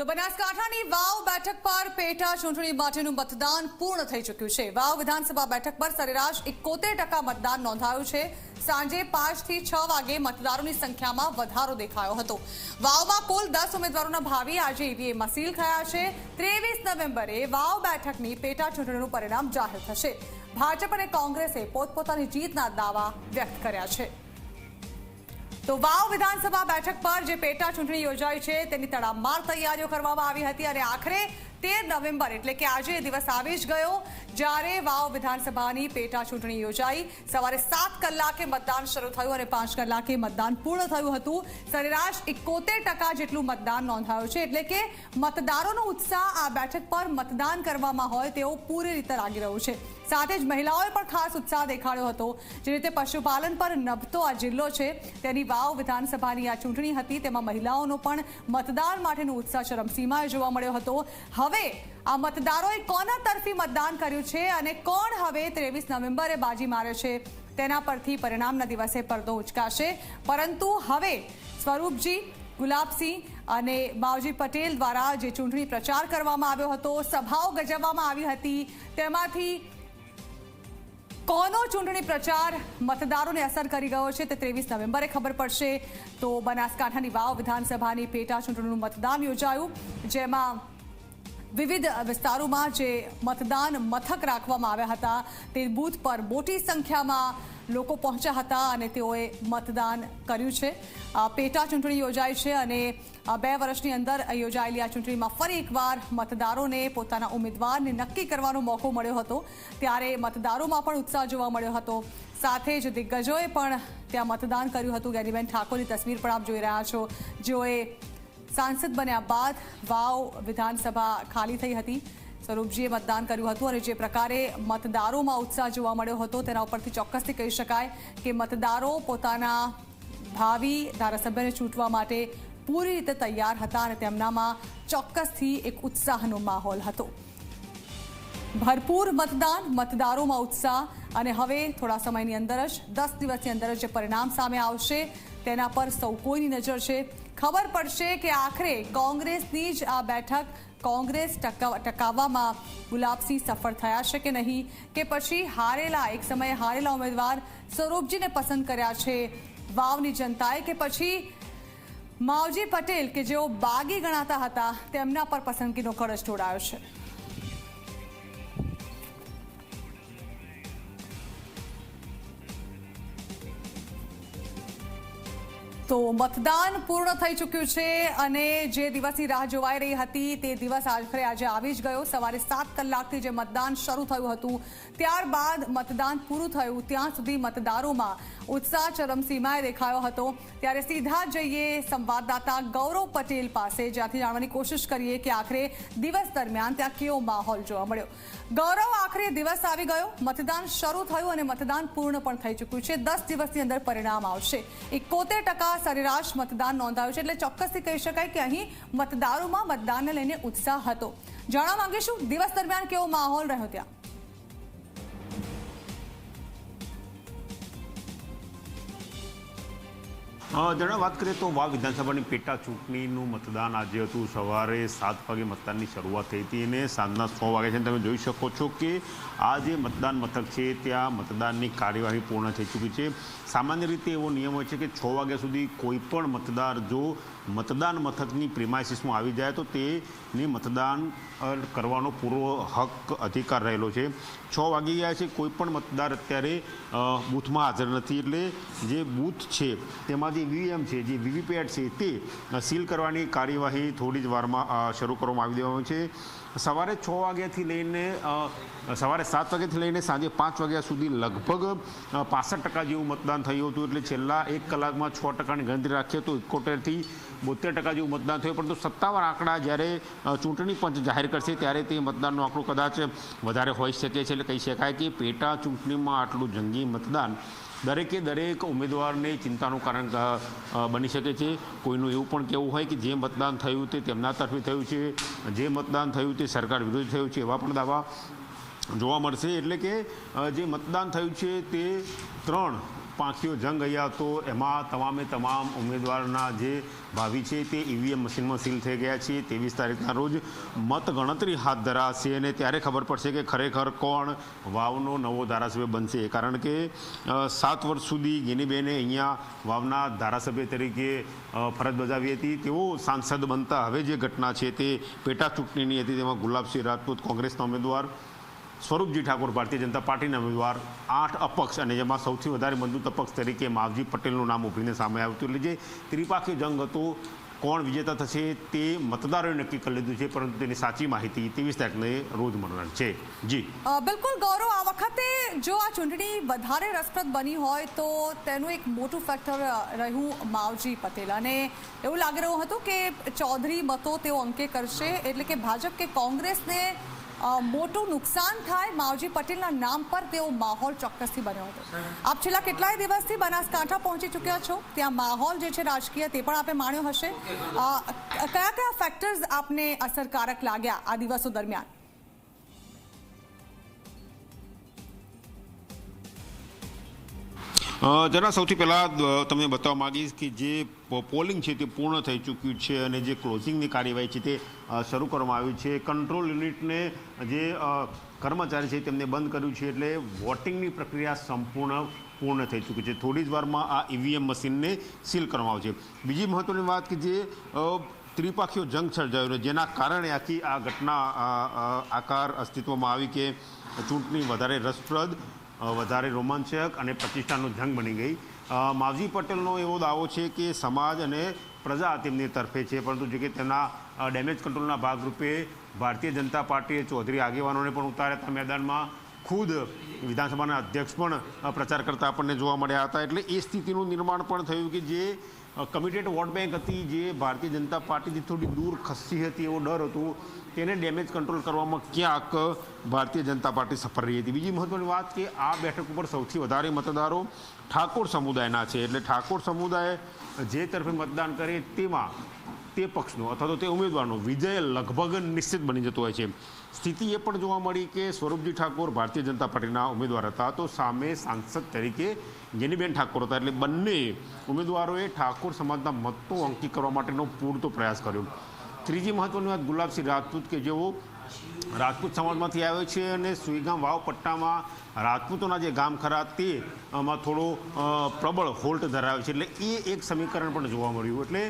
તો બનાસકાંઠાની વાવ બેઠક પર પેટા ચૂંટણી માટેનું મતદાન પૂર્ણ થઈ ચૂક્યું છે. વાવ વિધાનસભા બેઠક પર સરેરાશ એકોતેર ટકા મતદાન નોંધાયું છે. સાંજે પાંચથી છ વાગે મતદારોની સંખ્યામાં વધારો દેખાયો હતો. વાવમાં કુલ દસ ઉમેદવારોના ભાવિ આજે ઈવીએમમાં સીલ થયા છે. ત્રેવીસ નવેમ્બરે વાવ બેઠકની પેટા ચૂંટણીનું પરિણામ જાહેર થશે. ભાજપ અને કોંગ્રેસે પોતપોતાની જીતના દાવા વ્યક્ત કર્યા છે. તો વાવ વિધાનસભા બેઠક પર જે પેટા ચૂંટણી યોજાઈ છે, તેની તડામાર તૈયારીઓ કરવામાં આવી હતી અને આખરે તેર નવેમ્બર એટલે કે આજે દિવસ આવી જ ગયો જ્યારે વાવ વિધાનસભાની પેટા ચૂંટણી યોજાઈ. સવારે સાત કલાકે મતદાન શરૂ થયું અને પાંચ કલાકે મતદાન પૂર્ણ થયું હતું. સરેરાશ એકોતેર ટકા જેટલું મતદાન નોંધાયું છે. એટલે કે મતદારોનો ઉત્સાહ આ બેઠક પર મતદાન કરવામાં હોય તેવો પૂરી રીતે લાગી રહ્યું છે. સાથે જ મહિલાઓએ પણ ખાસ ઉત્સાહ દેખાડ્યો હતો. જે રીતે પશુપાલન પર નભતો આ જિલ્લો છે, તેની વાવ વિધાનસભાની આ ચૂંટણી હતી, તેમાં મહિલાઓનો પણ મતદાન માટેનો ઉત્સાહ ચરમસીમાએ જોવા મળ્યો હતો. હવે આ મતદારોએ કોના તરફી મતદાન કર્યું છે અને કોણ હવે ત્રેવીસ નવેમ્બરે બાજી માર્યો છે? તેના પરથી પરિણામના દિવસે પડદો ઉચકાશે. પરંતુ હવે સ્વરૂપજી, ગુલાબસિંહ અને બાવજી પટેલ દ્વારા જે ચૂંટણી પ્રચાર કરવામાં આવ્યો હતો, સભાઓ ગજવવામાં આવી હતી, તેમાંથી કોનો ચૂંટણી પ્રચાર મતદારોને અસર કરી ગયો છે તે ત્રેવીસ નવેમ્બરે ખબર પડશે. તો બનાસકાંઠાની વાવ વિધાનસભાની પેટા ચૂંટણીનું મતદાન યોજાયું, જેમાં વિવિધ વિસ્તારોમાં જે મતદાન મથક રાખવામાં આવ્યા હતા, તે બૂથ પર મોટી સંખ્યામાં લોકો પહોંચ્યા હતા અને તેઓએ મતદાન કર્યું છે. પેટા ચૂંટણી યોજાય છે અને બે વર્ષની અંદર યોજાયેલી આ ચૂંટણીમાં ફરી એકવાર મતદારોને પોતાના ઉમેદવારને નક્કી કરવાનો મોકો મળ્યો હતો. ત્યારે મતદારોમાં પણ ઉત્સાહ જોવા મળ્યો હતો. સાથે જ દિગ્ગજોએ પણ ત્યાં મતદાન કર્યું હતું. ગેરીબેન ઠાકોરની તસવીર પણ આપ જોઈ રહ્યા છો. જેઓએ સાંસદ બન્યા બાદ વાવ વિધાનસભા ખાલી થઈ હતી. સ્વરૂપજીએ મતદાન કર્યું હતું અને જે પ્રકારે મતદારોમાં ઉત્સાહ જોવા મળ્યો હતો, તેના ઉપરથી ચોક્કસથી કહી શકાય કે મતદારો પોતાના ભાવિ ધારાસભ્યને ચૂંટવા માટે પૂરી રીતે તૈયાર હતા અને તેમનામાં ચોક્કસથી એક ઉત્સાહનો માહોલ હતો. ભરપૂર મતદાન, મતદારોમાં ઉત્સાહ અને હવે થોડા સમયની અંદર જ, દસ દિવસની અંદર જ પરિણામ સામે આવશે, તેના પર સૌ કોઈની નજર છે. ખબર પડશે કે આખરે કોંગ્રેસની જ આ બેઠક કોંગ્રેસ ટકાવ- ટકાવવામાં ગુલાબસિંહ સફળ થયા છે કે નહીં? કે પછી હારેલા, એક સમયે હારેલા ઉમેદવાર સ્વરૂપજીને પસંદ કર્યા છે? વાવની જનતાએ કે પછી માવજી પટેલ, કે જેઓ બાગી ગણાતા હતા, તેમના પર પસંદગીનો કળશ જોડાયો છે? તો મતદાન પૂર્ણ થઈ ચૂક્યું છે અને જે દિવસની રાહ જોવાઈ રહી હતી તે દિવસ આખરે આજે આવી જ ગયો. સવારે સાત કલાકથી જે મતદાન શરૂ થયું હતું, ત્યારબાદ મતદાન પૂરું થયું. ત્યાં સુધી મતદારોમાં ઉત્સાહ ચરમસીમાએ દેખાયો હતો. ત્યારે સીધા જઈએ સંવાદદાતા ગૌરવ પટેલ પાસે, જ્યાંથી જાણવાની કોશિશ કરીએ કે આખરે દિવસ દરમિયાન ત્યાં કેવો માહોલ જોવા મળ્યો. ગૌરવ, આખરે દિવસ આવી ગયો. મતદાન શરૂ થયું અને મતદાન પૂર્ણ પણ થઈ ચૂક્યું છે. દસ દિવસની અંદર પરિણામ આવશે. એકોતેર ટકા સરેરાશ મતદાન નોંધાયું છે. એટલે ચોક્કસથી કહી શકાય કે અહીં મતદારોમાં મતદાનને લઈને ઉત્સાહ હતો. જાણવા માંગીશું, દિવસ દરમિયાન કેવો માહોલ રહ્યો ત્યાં? જણા વાત કરીએ તો વાવ વિધાનસભાની પેટા ચૂંટણીનું મતદાન આજે હતું. સવારે સાત વાગે મતદાનની શરૂઆત થઈ હતી અને સાંજના છ વાગે છે. તમે જોઈ શકો છો કે આ જે મતદાન મથક છે, ત્યાં મતદાનની કાર્યવાહી પૂર્ણ થઈ ચૂકી છે. સામાન્ય રીતે એવો નિયમ હોય છે કે છ વાગ્યા સુધી કોઈ પણ મતદાર જો મતદાન મથકની પ્રિમાઇસીસમાં આવી જાય તો તેને મતદાન કરવાનો પૂરો હક અધિકાર રહેલો છે. છ વાગી ગયા છે. કોઈ પણ મતદાર અત્યારે બૂથમાં હાજર નથી. એટલે જે બૂથ છે તેમાં જે વીવીએમ છે, જે વીવીપેટ છે, તે સીલ કરવાની કાર્યવાહી થોડી જ વારમાં શરૂ કરવામાં આવી દેવામાં છે. સવારે છ વાગ્યાથી લઈને સવારે સાત વાગ્યાથી લઈને સાંજે પાંચ વાગ્યા સુધી લગભગ પાસઠ ટકા જેવું મતદાન થયું હતું. એટલે છેલ્લા એક કલાકમાં છ ટકાની ગણતરી રાખીએ તો એકોતેરથી બોતેર ટકા જેવું મતદાન થયું. પરંતુ સત્તાવાર આંકડા જ્યારે ચૂંટણી પંચ જાહેર કરશે ત્યારે તે મતદાનનો આંકડો કદાચ વધારે હોઈ શકે છે એટલે કહી શકાય કે પેટા ચૂંટણીમાં આટલું જંગી મતદાન દરેકે દરેક ઉમેદવારને ચિંતાનું કારણ બની શકે છે. કોઈનું એવું પણ કહેવું હોય કે જે મતદાન થયું તે તેમના તરફે થયું છે. જે મતદાન થયું તે સરકાર વિરુદ્ધ થયું છે એવા પણ દાવા જોવા મળશે. એટલે કે જે મતદાન થયું છે તે ત્રણ પાંખીઓ જંગ અહીંયા તો એમાં તમામે તમામ ઉમેદવારના જે ભાવિ છે તે ઈવીએમ મશીનમાં સીલ થઈ ગયા છે. ત્રેવીસ તારીખના રોજ મતગણતરી હાથ ધરાશે અને ત્યારે ખબર પડશે કે ખરેખર કોણ વાવનો નવો ધારાસભ્ય બનશે. કારણ કે સાત વર્ષ સુધી ગિનીબેને અહીંયા વાવના ધારાસભ્ય તરીકે ફરજ બજાવી હતી. તેઓ સાંસદ બનતા હવે જે ઘટના છે તે પેટા ચૂંટણીની હતી. તેમાં ગુલાબસિંહ રાજપૂત કોંગ્રેસના ઉમેદવાર સ્વરૂપજી ઠાકોર ભારતીય જનતા પાર્ટીના ઉમેદવાર આઠ અપક્ષ અને જેમાં સૌથી વધારે મજબૂત અપક્ષ તરીકે માવજી પટેલનું નામ ઉભરીને સામે આવ્યું હતું. એટલે જે ત્રિપાખી જંગ હતો, કોણ વિજેતા થશે તે મતદારોએ નક્કી કરી લીધું છે, પરંતુ તેની સાચી માહિતી ત્રેવીસ તારીખને રોજ મળનાર છે. જી. બિલકુલ ગૌરવ, આ વખતે જો આ ચૂંટણી વધારે રસપ્રદ બની હોય તો તેનું એક મોટું ફેક્ટર રહ્યું માવજી પટેલ. અને એવું લાગી રહ્યું હતું કે ચૌધરી મતો તેઓ અંકે કરશે, એટલે કે ભાજપ કે કોંગ્રેસને મોટું નુકસાન થાય માવજી પટેલના નામ પર તેવો માહોલ ચોક્કસથી બન્યો હતો. આપ છેલ્લા કેટલાય દિવસથી બનાસકાંઠા પહોંચી ચૂક્યા છો. ત્યાં માહોલ જે છે રાજકીય તે પણ આપે માણ્યો હશે. કયા કયા ફેક્ટર્સ આપને અસરકારક લાગ્યા આ દિવસો દરમિયાન? જરા સૌથી પહેલાં તમને બતાવવા માંગીશ કે જે પોલિંગ છે તે પૂર્ણ થઈ ચૂક્યું છે અને જે ક્લોઝિંગની કાર્યવાહી છે તે શરૂ કરવામાં આવી છે. કંટ્રોલ યુનિટને જે કર્મચારી છે તેમને બંધ કર્યું છે એટલે વોટિંગની પ્રક્રિયા સંપૂર્ણ, પૂર્ણ થઈ ચૂકી છે. થોડી જ વારમાં આ ઈવીએમ મશીનને સીલ કરવામાં આવશે. બીજી મહત્ત્વની વાત કે જે ત્રિપાખીઓ જંગ સર્જાયો જેના કારણે આખી આ ઘટના આકાર અસ્તિત્વમાં આવી કે ચૂંટણી વધારે રસપ્રદ વધારે રોમાંચક અને પ્રતિષ્ઠાનો જંગ બની ગઈ. માવજી પટેલનો એવો દાવો છે કે સમાજ અને પ્રજા તેમની તરફે છે, પરંતુ જો કે તેના ડેમેજ કંટ્રોલના ભાગરૂપે ભારતીય જનતા પાર્ટીએ ચૌધરી આગેવાનોને પણ ઉતાર્યા હતા મેદાનમાં. ખુદ વિધાનસભાના અધ્યક્ષ પણ પ્રચાર કરતા આપણને જોવા મળ્યા હતા. એટલે એ સ્થિતિનું નિર્માણ પણ થયું કે જે કમિટેડ વોટ બેંક હતી, જે ભારતીય જનતા પાર્ટીથી થોડી દૂર ખસી હતી એવો ડર હતો, તેને ડેમેજ કંટ્રોલ કરવામાં ક્યાંક ભારતીય જનતા પાર્ટી સફળ રહી હતી. બીજી મહત્વની વાત કે આ બેઠક ઉપર સૌથી વધારે મતદારો ઠાકોર સમુદાયના છે. એટલે ઠાકોર સમુદાય જે તરફે મતદાન કરે તેમાં તે પક્ષનો અથવા તો તે ઉમેદવારનો વિજય લગભગ નિશ્ચિત બની જતો હોય છે. સ્થિતિ એ પણ જોવા મળી કે સ્વરૂપજી ઠાકોર ભારતીય જનતા પાર્ટીના ઉમેદવાર હતા. તો સામે સાંસદ તરીકે ગેનીબેન ઠાકોર હતા. એટલે બંને ઉમેદવારોએ ઠાકોર સમાજના મતો અંકી કરવા માટેનો પૂરતો પ્રયાસ કર્યો. ત્રીજી મહત્વની વાત ગુલાબસિંહ રાજપૂત કે જેઓ રાજપૂત સમાજમાંથી આવ્યો છે અને સુઈગામ વાવ પટ્ટામાં રાજપૂતોના જે ગામ ખરા તે આમાં થોડો પ્રબળ હોલ્ટ ધરાવે છે. એટલે એ એક સમીકરણ પણ જોવા મળ્યું. એટલે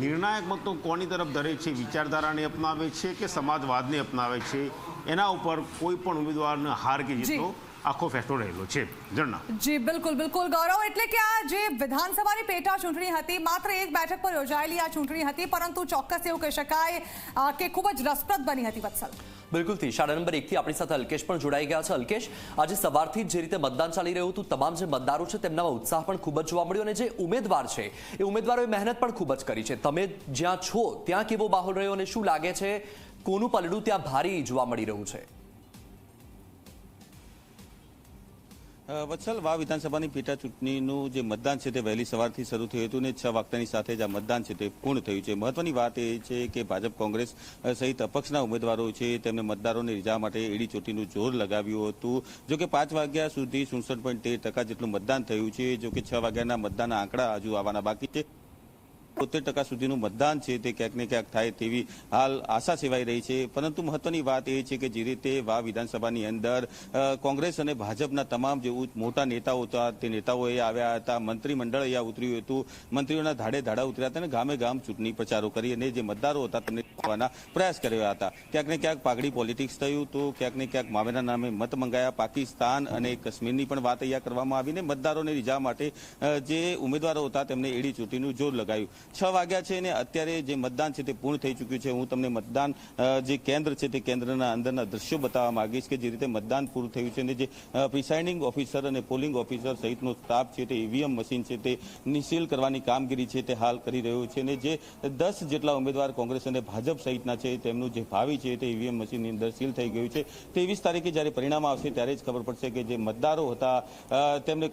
નિર્ણાયક મતો કોની તરફ ધરે છે? વિચારધારાને અપનાવે છે કે સમાજવાદને અપનાવે છે? એના ઉપર કોઈ પણ ઉમેદવારને હાર કે જીતનો આખો ફેસલો રહેલો છે. જણના. જી બિલકુલ બિલકુલ. ગૌરવ એટલે કે આ જે વિધાનસભાની પેટા ચૂંટણી હતી માત્ર એક બેઠક પર યોજાયેલી આ ચૂંટણી હતી પરંતુ ચોક્કસ એવું કહી શકાય કે ખૂબ જ રસપ્રદ બની હતી વત્સલ. બિલકુલથી શાળા નંબર એકથી આપણી સાથે અલ્કેશ પણ જોડાઈ ગયા છે. અલ્કેશ આજે સવારથી જે રીતે મતદાન ચાલી રહ્યું હતું તમામ જે મતદારો છે તેમનામાં ઉત્સાહ પણ ખૂબ જ જોવા મળ્યો અને જે ઉમેદવાર છે એ ઉમેદવારોએ મહેનત પણ ખૂબ જ કરી છે. તમે જ્યાં છો ત્યાં કેવો માહોલ રહ્યો અને શું લાગે છે? કોનું પલડું ત્યાં ભારી જોવા મળી રહ્યું છે? વત્સલ, વા વિધાનસભાની પેટા ચૂંટણીનું જે મતદાન છે તે વહેલી સવારથી શરૂ થયું હતું ને છ વાગ્યાની સાથે જ આ મતદાન છે તે પૂર્ણ થયું છે. મહત્વની વાત એ છે કે ભાજપ કોંગ્રેસ સહિત અપક્ષના ઉમેદવારો છે તેમને મતદારોને રીઝા માટે એડી ચોટીનું જોર લગાવ્યું હતું. જો કે પાંચ વાગ્યા સુધી સુડસઠ પોઈન્ટ તેર ટકા જેટલું મતદાન થયું છે, જો કે છ વાગ્યાના મતદાનના આંકડા હજુ આવવાના બાકી છે. તોતેર ટકા સુધીનું મતદાન છે તે ક્યાંક ને ક્યાંક થાય તેવી હાલ આશા સેવાઈ રહી છે. પરંતુ મહત્વની વાત એ છે કે જે રીતે વા વિધાનસભાની અંદર કોંગ્રેસ અને ભાજપના તમામ જે મોટા નેતાઓ હતા, તે નેતાઓએ આવ્યા હતા, મંત્રીમંડળ અહીંયા ઉતર્યું હતું, મંત્રીઓના ધાડે ધાડા ઉતર્યા હતા અને ગામે ગામ ચૂંટણી પ્રચારો કરી અને જે મતદારો હતા તેમને જીતવાના પ્રયાસ કર્યા હતા. ક્યાંક ને ક્યાંક પાઘડી પોલિટિક્સ થયું તો ક્યાંક ને ક્યાંક માવેના નામે મત મંગાયા. પાકિસ્તાન અને કાશ્મીરની પણ વાત અહીંયા કરવામાં આવીને મતદારોને રીઝા માટે જે ઉમેદવારો હતા તેમને એડી ચૂંટણીનું જોર લગાવ્યું છ વાગ્યા છે ને અત્યારે જે મતદાન છે તે પૂર્ણ થઈ ચૂક્યું છે. હું તમને મતદાન જે કેન્દ્ર છે તે કેન્દ્રના અંદરના દ્રશ્યો બતાવવા માંગીશ કે જે રીતે મતદાન પૂરું થયું છે અને જે પ્રિસાઇડિંગ ઓફિસર અને પોલિંગ ઓફિસર સહિતનો સ્ટાફ છે તે ઈવીએમ મશીન છે તે નિશીલ કરવાની કામગીરી છે તે હાલ કરી રહ્યો છે અને જે દસ જેટલા ઉમેદવાર કોંગ્રેસ અને ભાજપ સહિતના છે તેમનું જે ભાવિ છે તે ઈવીએમ મશીનની અંદર સીલ થઈ ગયું છે. ત્રેવીસ તારીખે જ્યારે પરિણામ આવશે ત્યારે જ ખબર પડશે કે જે મતદારો હતા તેમને